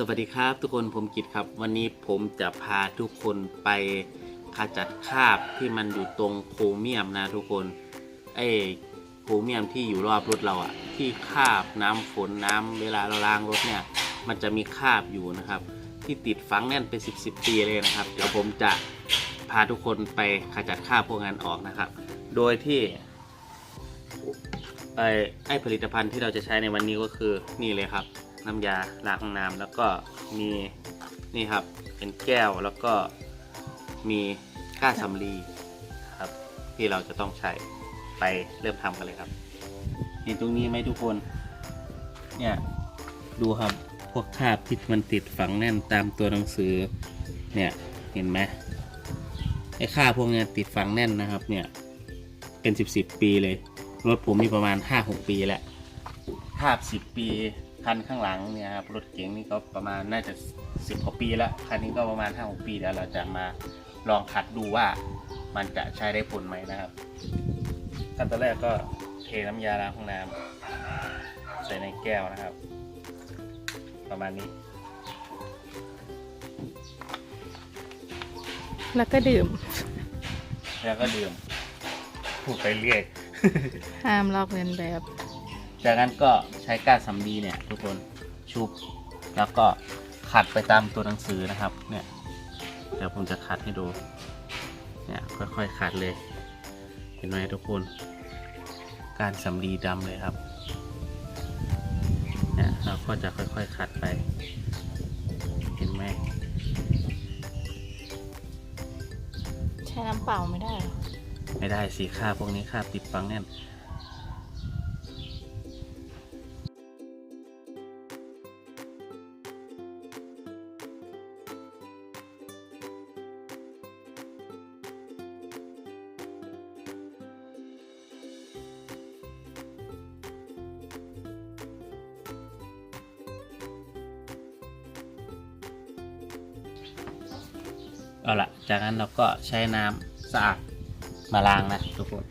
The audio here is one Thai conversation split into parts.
สวัสดีครับทุกคนผมกิตครับ วันนี้ผมจะพาทุกคนไปขจัดคราบที่มันอยู่ตรงโครเมียมนะทุกคนไอ้โครเมียมที่อยู่รอบรถเราอะที่คราบน้ำฝนน้ำเวลาเราล้างรถเนี่ยมันจะมีคราบอยู่นะครับ ที่ติดฝังแน่นเป็น10บสปีเลยนะครับ เดี๋ยวผมจะพาทุกคนไปขจัดคราบพวกนั้นออกนะครับ โดยที่ไอ้ไอ้ผลิตภัณฑ์ที่เราจะใช้ในวันนี้ก็คือนี่เลยครับ น้ำยาล้างห้องน้ำแล้วก็มีนี่ครับเป็นแก้วแล้วก็มีก้านสำลีครับที่เราจะต้องใช้ไปเริ่มทำกันเลยครับ เห็นตรงนี้ไหมทุกคน เนี่ยดูครับพวกคราบที่มันติดฝังแน่นตามตัวหนังสือเนี่ยเห็นไหมไอ้คราบพวกเนี้ยติดฝังแน่นนะครับเนี่ยเป็นสิบสิบปีเลยรถผมมีประมาณห้าหกปีแหล้วภาพสิบปี คันข้างหลังเนี่ยครับรถเก๋งนี่ก็ประมาณน่าจะสิบกว่าปีแล้วคันนี้ก็ประมาณห้าหกปีเดี๋ยวเราจะมาลองขัดดูว่ามันจะใช้ได้ผลไหมนะครับขั้นตอนแรกก็เทน้ำยาล้างห้องน้ำใส่ในแก้วนะครับ ประมาณนี้ แล้วก็ดื่ม แล้วก็ดื่มพูดไปเรื่อยห้ามลอกเลียนแบบ จากนั้นก็ใช้ก้านสำลีเนี่ยทุกคนชุบแล้วก็ขัดไปตามตัวหนังสือนะครับ เนี่ยเดี๋ยวผมจะขัดให้ดู เนี่ยค่อยๆขัดเลย เห็นไหมทุกคน การสำลีดำเลยครับ เนี่ยเราก็จะค่อยๆขัดไป เห็นไหมใช้น้ำเปล่าไม่ได้หรอไม่ได้สีค่าบพวกนี้ค่าบติดฟังแน่น เอาละจากนั้นเราก็ใช้น้ำสะอาดมาล้างนะทุกคน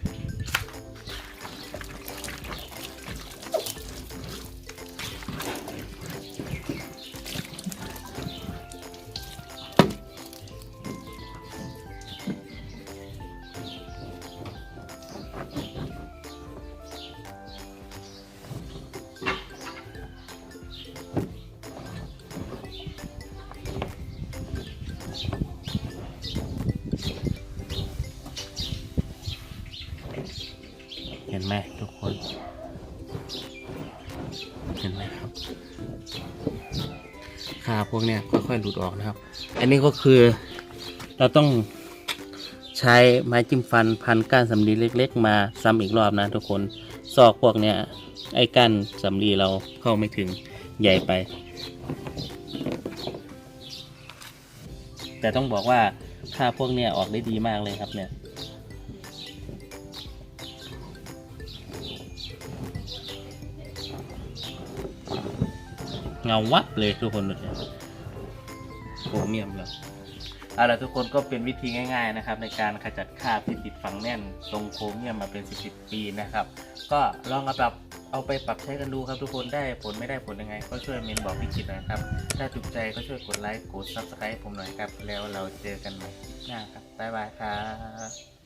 ห็นไหมทุกคน เห็นไหมครับคราพวกเนี้ยค่อยๆหลุดออกนะครับ อันนี้ก็คือเราต้องใช้ไม้จิ้มฟันพันก้านสำลีเล็ก ๆ มาซ้ำอีกรอบนะทุกคนซอกพวกเนี้ยไอ้ก้านสำลีเราเข้าไม่ถึงใหญ่ไป แต่ต้องบอกว่าคราพวกเนี้ยออกได้ดีมากเลยครับเนี่ย เงาวับเลยทุกคนโครเมียมแล้วเอาละทุกคนก็เป็นวิธีง่ายๆนะครับ ในการขจัดคราบที่ติดฝังแน่นตรงโครเมียมมาเป็น 10บปีนะครับ ก็ลองเอาปรับเอาไปปรับใช้กันดูครับทุกคนได้ผลไม่ได้ผลยังไง ก็ช่วยเมนบอกพี่กิตนะครับ ถ้าถูกใจก็ช่วยกดไลค์กด subscribe ผมหน่อยครับ แล้วเราเจอกันใหม่หน้าครับบ๊ายบายครับ